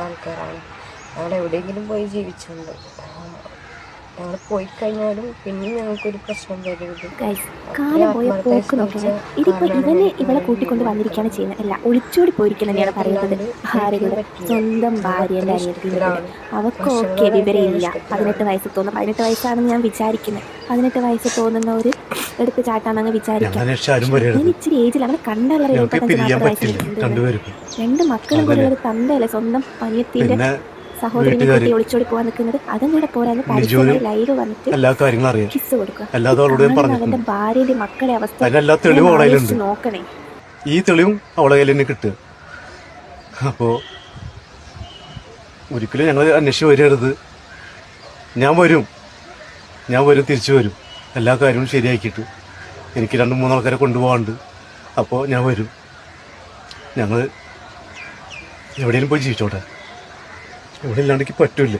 ആൾക്കാരാണ്. അവിടെ എവിടെയെങ്കിലും പോയി ജീവിച്ചുണ്ട്. ഞങ്ങൾ പോയി കഴിഞ്ഞാലും പിന്നെ ഞങ്ങൾക്കൊരു പ്രശ്നം വരരുത്. കാലം പോയ പോക്ക് ഇവനെ ഇവളെ കൂട്ടിക്കൊണ്ട് വന്നിരിക്കുകയാണ് ചെയ്യുന്നത്. അല്ല ഒളിച്ചോടി പോയിരിക്കണം തന്നെയാണ് പറയുന്നത്. ആരുടെ സ്വന്തം ഭാര്യയുടെ അനിയത്തിന്റെ അവർക്ക് ഓക്കെ വിവരമില്ല. പതിനെട്ട് വയസ്സ് തോന്നുന്നു പതിനെട്ട് വയസ്സാണെന്ന് ഞാൻ വിചാരിക്കുന്നത് പതിനെട്ട് വയസ്സ് തോന്നുന്ന ഒരു എടുത്ത് ചാട്ടാണെന്ന് വിചാരിക്കാം. ഞാൻ ഇച്ചിരി ഏജിൽ അവനെ പറ്റില്ല. വയസ്സിൽ രണ്ട് മക്കളും കൂടി തന്തയല്ലേ? സ്വന്തം അനിയത്തിന്റെ പിന്നെ സഹോദരനെ വീട്ടുകാര് കൂട്ടി ഒളിച്ചോടി പോകാൻ നിൽക്കുന്നത്. അതും കൂടെ പോരാന്ന് നിജോന് ലൈവ് വന്നിട്ട് എല്ലാ കാര്യങ്ങളും അറിയാം. കിസ് കൊടുക്കുക. അവന്റെ ഭാര്യയുടെ മക്കളെ അവസ്ഥ നോക്കണേ. ഈ തെളിവും അവളെ കയ്യിൽ തന്നെ കിട്ടുക. അപ്പോൾ ഒരിക്കലും ഞങ്ങൾ അന്വേഷിച്ച് വരരുത്. ഞാൻ വരും. ഞാൻ വരും തിരിച്ചു വരും. എല്ലാ കാര്യവും ശരിയാക്കിയിട്ട്. എനിക്ക് രണ്ട് മൂന്നാൾക്കാരെ കൊണ്ടുപോകാണ്ട്. അപ്പോൾ ഞാൻ വരും. ഞങ്ങൾ എവിടെയെങ്കിലും പോയി ജീവിച്ചോട്ടെ. എവിടെ പറ്റില്ലേ. പറ്റൂല